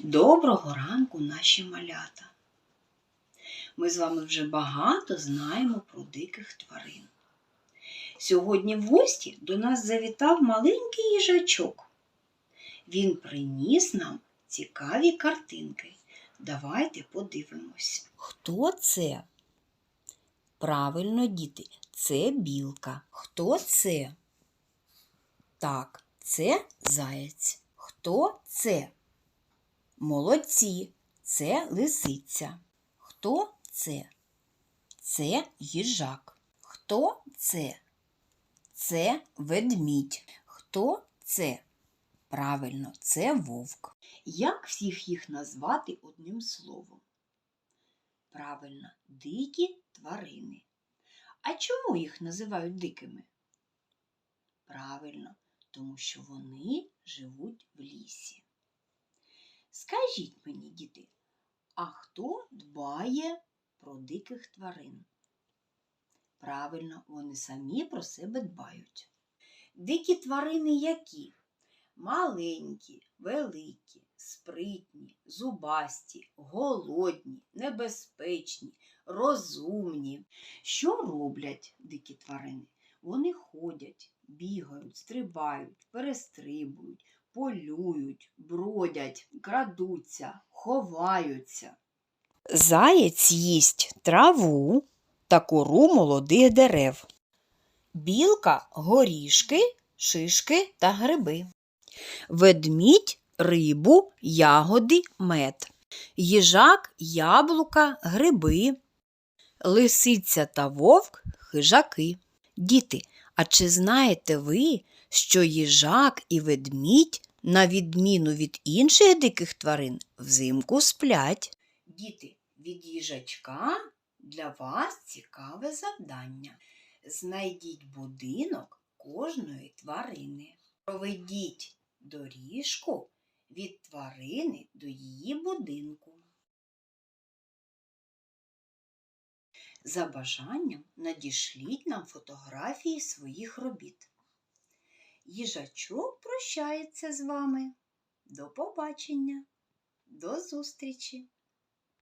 Доброго ранку, наші малята! Ми з вами вже багато знаємо про диких тварин. Сьогодні в гості до нас завітав маленький їжачок. Він приніс нам цікаві картинки. Давайте подивимось. Хто це? Правильно, діти, це білка. Хто це? Так, це заєць. Хто це? Молодці, це лисиця. Хто це? Це їжак. Хто це? Це ведмідь. Хто це? Правильно, це вовк. Як всіх їх назвати одним словом? Правильно, дикі тварини. А чому їх називають дикими? Правильно, тому що вони живуть в лісі. Скажіть мені, діти, а хто дбає про диких тварин? Правильно, вони самі про себе дбають. Дикі тварини які? Маленькі, великі, спритні, зубасті, голодні, небезпечні, розумні. Що роблять дикі тварини? Вони ходять, бігають, стрибають, перестрибують, полюють, бродять, крадуться, ховаються. Заєць їсть траву та кору молодих дерев. Білка горішки, шишки та гриби. Ведмідь рибу, ягоди, мед. Їжак яблука, гриби. Лисиця та вовк хижаки. Діти, а чи знаєте ви, що їжак і ведмідь, на відміну від інших диких тварин, взимку сплять? Діти, від їжачка для вас цікаве завдання. Знайдіть будинок кожної тварини. Проведіть доріжку від тварини до її будинку. За бажанням надішліть нам фотографії своїх робіт. Їжачок прощається з вами. До побачення, до зустрічі!